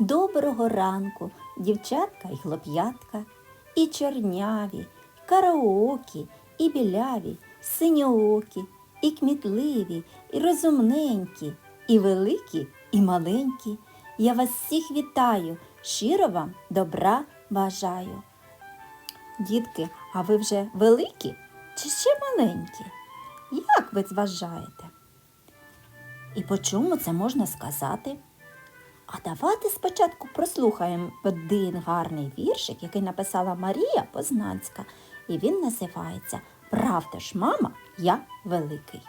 Доброго ранку, дівчатка і хлоп'ятка, і чорняві, і караокі, і біляві, синьоокі, і кмітливі, і розумненькі, і великі, і маленькі. Я вас всіх вітаю, щиро вам добра бажаю. Дітки, а ви вже великі чи ще маленькі? Як ви вважаєте? І по чому це можна сказати? А давайте спочатку прослухаємо один гарний віршик, який написала Марія Познанська, і він називається Правда ж, мама, я великий.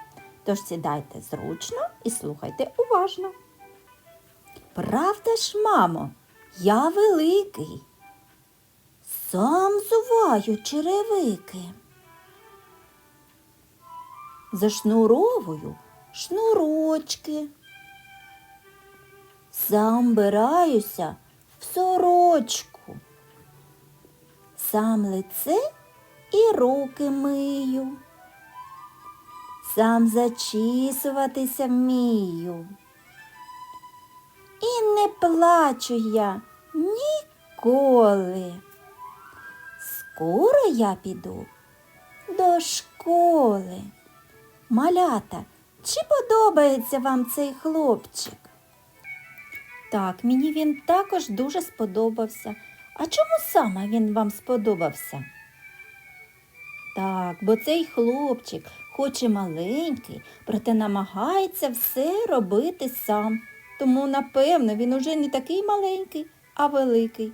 Тож сідайте зручно і слухайте уважно. Правда ж, мамо, я великий. Сам зуваю черевики. Зашнуровую шнурочки. Сам бираюся в сорочку. Сам лице і руки мию. Сам зачісуватися вмію. І не плачу я ніколи. Скоро я піду до школи. Малята, чи подобається вам цей хлопчик? Так, мені він також дуже сподобався. А чому саме він вам сподобався? Так, бо цей хлопчик, хоч і маленький, проте намагається все робити сам. Тому, напевно, він уже не такий маленький, а великий.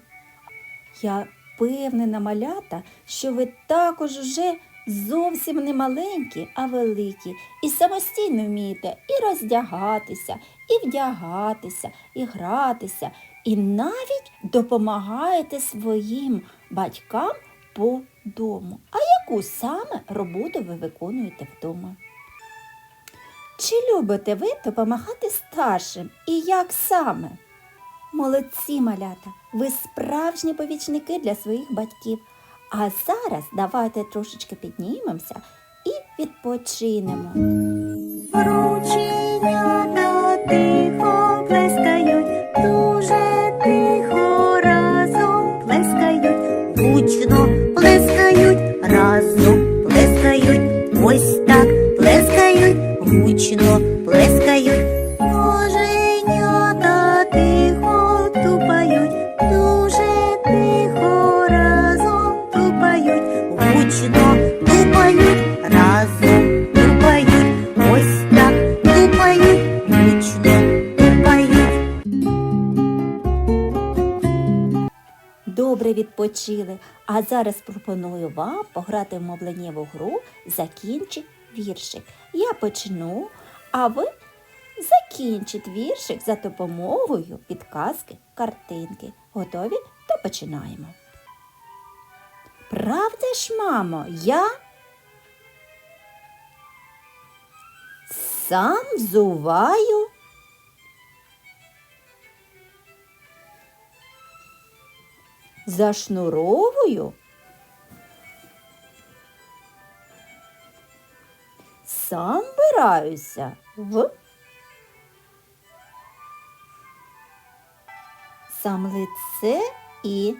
Я впевнена, малята, що ви також уже зовсім не маленькі, а великі, і самостійно вмієте і роздягатися, і вдягатися, і гратися, і навіть допомагаєте своїм батькам по дому. А яку саме роботу ви виконуєте вдома? Чи любите ви допомагати старшим і як саме? Молодці, малята, ви справжні помічники для своїх батьків. А зараз давайте трошечки піднімемося і відпочинемо. Рученята тихо плескають, дуже тихо разом плескають, гучно плескають, разом плескають, ось так плескають, гучно плескають. Добре відпочили. А зараз пропоную вам пограти в мовленнєву гру Закінчи віршик. Я почну, а ви закінчіть віршик за допомогою підказки картинки. Готові? То починаємо. Правда ж, мамо, я сам взуваю зашнуровую, сам бираюся в сам лице і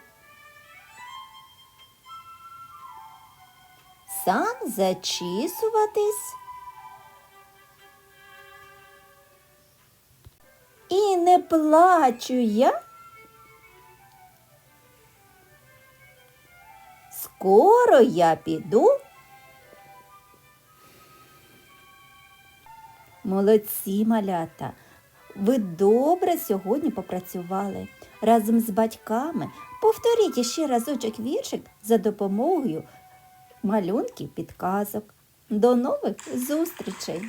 сам зачісуватись і не плачу я. Скоро я піду. Молодці малята. Ви добре сьогодні попрацювали. Разом з батьками повторіть іще разочок віршик за допомогою малюнків підказок. До нових зустрічей!